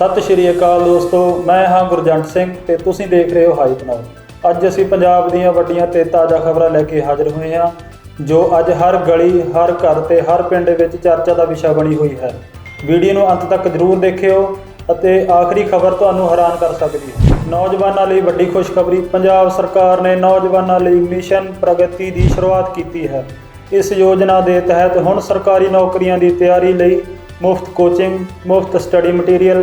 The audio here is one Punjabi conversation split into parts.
ਸਤਿ ਸ਼੍ਰੀ ਅਕਾਲ ਦੋਸਤੋ, ਮੈਂ ਹਾਂ ਗੁਰਜੰਟ ਸਿੰਘ ਤੇ ਤੁਸੀਂ ਦੇਖ ਰਹੇ ਹੋ ਹਾਈਪ ਨਾਉ ਅੱਜ ਅਸੀਂ ਪੰਜਾਬ ਦੀਆਂ ਵੱਡੀਆਂ ਤੇ ਤਾਜ਼ਾ ਖਬਰਾਂ ਲੈ ਕੇ ਹਾਜ਼ਰ ਹੋਏ ਹਾਂ, ਜੋ ਅੱਜ ਹਰ ਗਲੀ, ਹਰ ਘਰ ਤੇ ਹਰ ਪਿੰਡ ਵਿੱਚ ਚਰਚਾ ਦਾ ਵਿਸ਼ਾ ਬਣੀ ਹੋਈ ਹੈ। ਵੀਡੀਓ ਨੂੰ ਅੰਤ ਤੱਕ ਜ਼ਰੂਰ ਦੇਖਿਓ ਅਤੇ ਆਖਰੀ ਖਬਰ ਤੁਹਾਨੂੰ ਹੈਰਾਨ ਕਰ ਸਕਦੀ ਹੈ। ਨੌਜਵਾਨਾਂ ਲਈ ਵੱਡੀ ਖੁਸ਼ਖਬਰੀ, ਪੰਜਾਬ ਸਰਕਾਰ ਨੇ ਨੌਜਵਾਨਾਂ ਲਈ ਮਿਸ਼ਨ ਪ੍ਰਗਤੀ ਦੀ ਸ਼ੁਰੂਆਤ ਕੀਤੀ ਹੈ। ਇਸ ਯੋਜਨਾ ਦੇ ਤਹਿਤ ਹੁਣ ਸਰਕਾਰੀ ਨੌਕਰੀਆਂ ਦੀ ਤਿਆਰੀ ਲਈ ਮੁਫਤ ਕੋਚਿੰਗ ਮੁਫਤ ਸਟੱਡੀ ਮਟੀਰੀਅਲ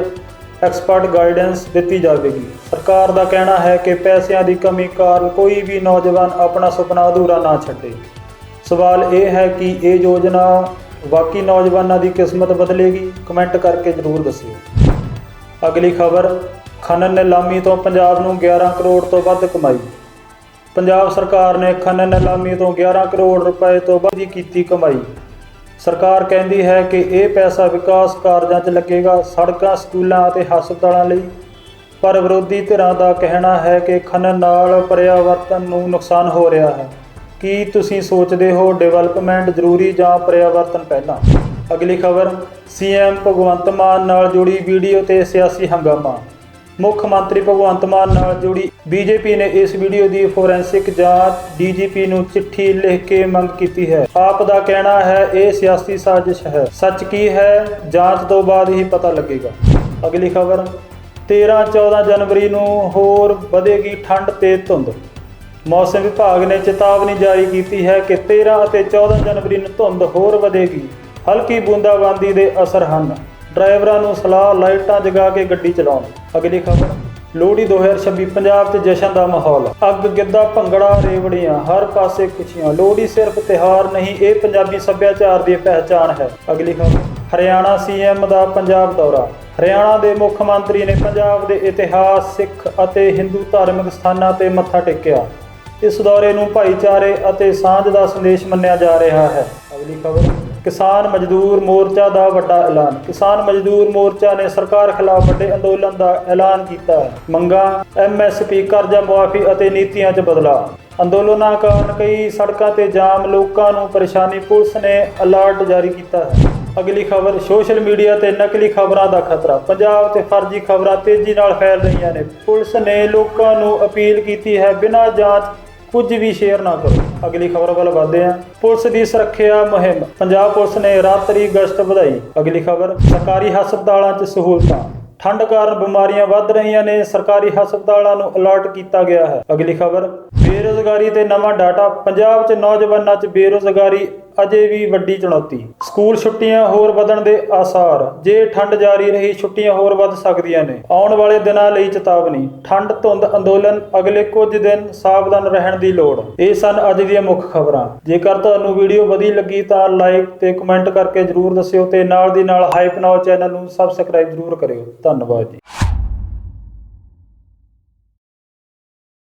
ਐਕਸਪਰਟ ਗਾਈਡੈਂਸ ਦਿੱਤੀ ਜਾਵੇਗੀ। ਸਰਕਾਰ ਦਾ ਕਹਿਣਾ ਹੈ ਕਿ ਪੈਸਿਆਂ ਦੀ ਕਮੀ ਕਾਰਨ ਕੋਈ ਵੀ ਨੌਜਵਾਨ ਆਪਣਾ ਸੁਪਨਾ ਅਧੂਰਾ ਨਾ ਛੱਡੇ। ਸਵਾਲ ਇਹ ਹੈ ਕਿ ਇਹ ਯੋਜਨਾ ਵਾਕਈ ਨੌਜਵਾਨਾਂ ਦੀ ਕਿਸਮਤ ਬਦਲੇਗੀ? ਕਮੈਂਟ ਕਰਕੇ ਜ਼ਰੂਰ ਦੱਸਿਓ। ਅਗਲੀ ਖਬਰ, ਖਨਨ ਨਿਲਾਮੀ ਤੋਂ ਪੰਜਾਬ ਨੂੰ 11 ਕਰੋੜ ਤੋਂ ਵੱਧ ਕਮਾਈ। ਪੰਜਾਬ ਸਰਕਾਰ ਨੇ ਖਨਨ ਨਿਲਾਮੀ ਤੋਂ 11 ਕਰੋੜ ਰੁਪਏ ਤੋਂ ਵੱਧ ਦੀ ਕੀਤੀ ਕਮਾਈ। ਸਰਕਾਰ ਕਹਿੰਦੀ ਹੈ ਕਿ ਇਹ ਪੈਸਾ ਵਿਕਾਸ ਕਾਰਜਾਂ 'ਚ ਲੱਗੇਗਾ, ਸੜਕਾਂ, ਸਕੂਲਾਂ ਅਤੇ ਹਸਪਤਾਲਾਂ ਲਈ। ਪਰ ਵਿਰੋਧੀ ਧਿਰਾਂ ਦਾ ਕਹਿਣਾ ਹੈ ਕਿ ਖਨਨ ਨਾਲ ਪਰਿਆਵਰਤਨ ਨੂੰ ਨੁਕਸਾਨ ਹੋ ਰਿਹਾ ਹੈ। ਕੀ ਤੁਸੀਂ ਸੋਚਦੇ ਹੋ ਡਿਵੈਲਪਮੈਂਟ ਜ਼ਰੂਰੀ ਜਾਂ ਪਰਿਆਵਰਤਨ ਪਹਿਲਾਂ? ਅਗਲੀ ਖਬਰ, ਸੀਐਮ ਭਗਵੰਤ ਮਾਨ ਨਾਲ ਜੁੜੀ ਵੀਡੀਓ ਤੇ ਸਿਆਸੀ ਹੰਗਾਮਾ। ਮੁੱਖ ਮੰਤਰੀ ਭਗਵੰਤ ਮਾਨ ਨਾਲ ਜੁੜੀ ਬੀਜੇਪੀ ਨੇ ਇਸ ਵੀਡੀਓ ਦੀ ਫੋਰੈਂਸਿਕ ਜਾਂਚ ਡੀਜੀਪੀ ਨੂੰ ਚਿੱਠੀ ਲਿਖ ਕੇ ਮੰਗ ਕੀਤੀ ਹੈ। ਆਪ ਦਾ ਕਹਿਣਾ ਹੈ, ਇਹ ਸਿਆਸੀ ਸਾਜ਼ਿਸ਼ ਹੈ। ਸੱਚ ਕੀ ਹੈ, ਜਾਂਚ ਤੋਂ ਬਾਅਦ ਹੀ ਪਤਾ ਲੱਗੇਗਾ। ਅਗਲੀ ਖਬਰ 13 14 ਜਨਵਰੀ ਨੂੰ ਹੋਰ ਵਧੇਗੀ ਠੰਡ ਤੇ ਧੁੰਦ। ਮੌਸਮ ਵਿਭਾਗ ਨੇ ਚੇਤਾਵਨੀ ਜਾਰੀ ਕੀਤੀ ਹੈ ਕਿ 13 ਅਤੇ 14 ਜਨਵਰੀ ਨੂੰ ਧੁੰਦ ਹੋਰ ਵਧੇਗੀ। ਹਲਕੀ ਬੂੰਦਾਬਾਂਦੀ ਦੇ ਅਸਰ ਹਨ। ਡਰਾਈਵਰਾਂ ਨੂੰ ਸਲਾਹ ਲਾਈਟਾਂ ਜਗਾ ਕੇ ਗੱਡੀ ਚਲਾਉਣ। ਅਗਲੀ ਖਬਰ, ਲੋਹੜੀ 2026 ਪੰਜਾਬ 'ਚ ਜਸ਼ਨ ਦਾ ਮਾਹੌਲ। ਅੱਗ, ਗਿੱਧਾ, ਭੰਗੜਾ, ਰੇਵੜੀਆਂ, ਹਰ ਪਾਸੇ ਖੁਸ਼ੀਆਂ। ਲੋਹੜੀ ਸਿਰਫ ਤਿਹਾਰ ਨਹੀਂ, ਇਹ ਪੰਜਾਬੀ ਸੱਭਿਆਚਾਰ ਦੀ ਪਹਿਚਾਣ ਹੈ। ਅਗਲੀ ਖਬਰ, ਹਰਿਆਣਾ ਸੀਐਮ ਦਾ ਪੰਜਾਬ ਦੌਰਾ। ਹਰਿਆਣਾ ਦੇ ਮੁੱਖ ਮੰਤਰੀ ਨੇ ਪੰਜਾਬ ਦੇ ਇਤਿਹਾਸ, ਸਿੱਖ ਅਤੇ ਹਿੰਦੂ ਧਾਰਮਿਕ ਸਥਾਨਾਂ ਤੇ ਮੱਥਾ ਟੇਕਿਆ। ਇਸ ਦੌਰੇ ਨੂੰ ਭਾਈਚਾਰੇ ਅਤੇ ਸਾਂਝ ਦਾ ਸੰਦੇਸ਼ ਮੰਨਿਆ ਜਾ ਰਿਹਾ ਹੈ। ਅਗਲੀ ਖਬਰ ਕਿਸਾਨ ਮਜ਼ਦੂਰ ਮੋਰਚਾ ਦਾ ਵੱਡਾ ਐਲਾਨ। ਕਿਸਾਨ ਮਜ਼ਦੂਰ ਮੋਰਚਾ ਨੇ ਸਰਕਾਰ ਖਿਲਾਫ ਵੱਡੇ ਅੰਦੋਲਨ ਦਾ ਐਲਾਨ ਕੀਤਾ। ਹੈ ਮੰਗਾਂ ਐਮਐਸਪੀ ਕਰਜ਼ਾ ਮੁਆਫੀ ਅਤੇ ਨੀਤੀਆਂ 'ਚ ਬਦਲਾਅ। ਅੰਦੋਲਨਾਂ ਕਾਰਨ ਕਈ ਸੜਕਾਂ ਤੇ ਜਾਮ ਲੋਕਾਂ ਨੂੰ ਪਰੇਸ਼ਾਨੀ। ਪੁਲਿਸ ਨੇ ਅਲਰਟ ਜਾਰੀ ਕੀਤਾ ਹੈ। ਅਗਲੀ ਖਬਰ, ਸੋਸ਼ਲ ਮੀਡੀਆ ਤੇ ਨਕਲੀ ਖਬਰਾਂ ਦਾ ਖਤਰਾ। ਪੰਜਾਬ ਤੇ ਫਰਜ਼ੀ ਖਬਰਾਂ ਤੇਜ਼ੀ ਨਾਲ ਫੈਲ ਰਹੀਆਂ ਨੇ। ਪੁਲਿਸ ਨੇ ਲੋਕਾਂ ਨੂੰ ਅਪੀਲ ਕੀਤੀ ਹੈ, ਬਿਨਾਂ ਜਾਂਚ ਕੁਝ ਵੀ ਸ਼ੇਅਰ ਨਾ ਕਰੋ। ਅਗਲੀ ਖਬਰ ਵੱਲ ਵਧਦੇ ਹਾਂ। ਪੁਲਿਸ ਦੀ ਸੁਰੱਖਿਆ ਮੁਹਿੰਮ। ਪੰਜਾਬ ਪੁਲਿਸ ਨੇ ਰਾਤਰੀ ਗਸ਼ਤ ਵਧਾਈ। ਅਗਲੀ ਖਬਰ, ਸਰਕਾਰੀ ਹਸਪਤਾਲਾਂ 'ਚ ਸਹੂਲਤਾਂ। ਠੰਡ ਕਾਰਨ ਬਿਮਾਰੀਆਂ ਵੱਧ ਰਹੀਆਂ ਨੇ। ਸਰਕਾਰੀ ਹਸਪਤਾਲਾਂ ਨੂੰ ਅਲਰਟ ਕੀਤਾ ਗਿਆ ਹੈ। ਅਗਲੀ ਖਬਰ, ਬੇਰੋਜ਼ਗਾਰੀ ਤੇ ਨਵਾਂ ਡਾਟਾ। ਪੰਜਾਬ 'ਚ ਨੌਜਵਾਨਾਂ 'ਚ ਬੇਰੋਜ਼ਗਾਰੀ ਅਜੇ ਵੀ ਵੱਡੀ ਚੁਣੌਤੀ। ਸਕੂਲ ਛੁੱਟੀਆਂ ਹੋਰ ਵਧਣ ਦੇ ਆਸਾਰ। ਜੇ ਠੰਡ ਜਾਰੀ ਰਹੀ, ਛੁੱਟੀਆਂ ਹੋਰ ਵੱਧ ਸਕਦੀਆਂ ਨੇ। ਆਉਣ ਵਾਲੇ ਦਿਨਾਂ ਲਈ ਚੇਤਾਵਨੀ। ਠੰਡ ਧੁੰਦ ਅੰਦੋਲਨ ਅਗਲੇ ਕੁਝ ਦਿਨ ਸਾਵਧਾਨ ਰਹਿਣ ਦੀ ਲੋੜ। ਇਹ ਸਨ ਅੱਜ ਦੀਆਂ ਮੁੱਖ ਖਬਰਾਂ। ਜੇਕਰ ਤੁਹਾਨੂੰ ਵੀਡੀਓ ਵਧੀਆ ਲੱਗੀ ਤਾਂ ਲਾਈਕ ਤੇ ਕਮੈਂਟ ਕਰਕੇ ਜਰੂਰ ਦੱਸਿਓ ਤੇ ਨਾਲ ਦੀ ਨਾਲ ਹਾਈਪ ਨਾਓ ਚੈਨਲ ਨੂੰ ਸਬਸਕ੍ਰਾਈਬ ਜਰੂਰ ਕਰਿਓ। ਧੰਨਵਾਦ ਜੀ।